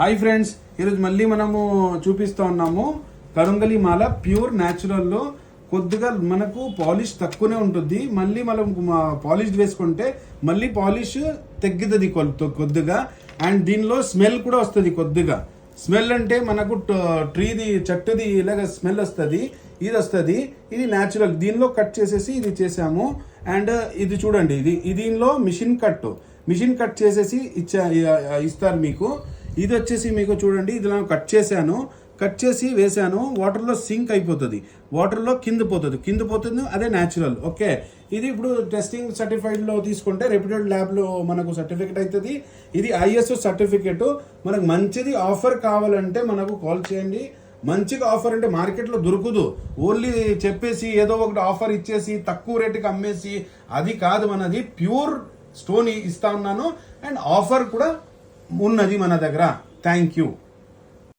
Hi friends ఈరోజు మళ్ళీ మనము చూపిస్తూ ఉన్నాము కరుంగలి మాల ప్యూర్ న్యాచురల్లో కొద్దిగా మనకు పాలిష్ తక్కువనే ఉంటుంది. మళ్ళీ మనం పాలిష్ వేసుకుంటే మళ్ళీ పాలిష్ తగ్గుతుంది కొద్దిగా. అండ్ దీనిలో స్మెల్ కూడా వస్తుంది కొద్దిగా. స్మెల్ అంటే మనకు ట్రీది చెట్టుది ఇలాగ స్మెల్ వస్తుంది. ఇది వస్తుంది. ఇది న్యాచురల్. దీనిలో కట్ చేసేసి ఇది చేసాము అండ్ ఇది చూడండి ఇది ఇది దీనిలో మిషన్ కట్ మిషన్ కట్ చేసేసి ఇచ్చా ఇస్తారు మీకు. ఇది వచ్చేసి మీకు చూడండి ఇది నేను కట్ చేశాను. కట్ చేసి వేసాను వాటర్లో సింక్ అయిపోతుంది. వాటర్లో కింద పోతుంది. కింద పోతుంది అదే న్యాచురల్ ఓకే? ఇది ఇప్పుడు టెస్టింగ్ సర్టిఫైడ్లో తీసుకుంటే రెప్యూటెడ్ ల్యాబ్లో మనకు సర్టిఫికేట్ అవుతుంది ఇది ఐఎస్ఓ సర్టిఫికేట్ మనకు మంచిది ఆఫర్ కావాలంటే మనకు కాల్ చేయండి. మంచిగా ఆఫర్ అంటే మార్కెట్లో దొరకదు. ఓన్లీ చెప్పేసి ఏదో ఒకటి ఆఫర్ ఇచ్చేసి తక్కువ రేటుకి అమ్మేసి అది కాదు మనది. ప్యూర్ స్టోన్ ఇస్తా ఉన్నాను. అండ్ ఆఫర్ కూడా ఉన్నది మన దగ్గర. Thank you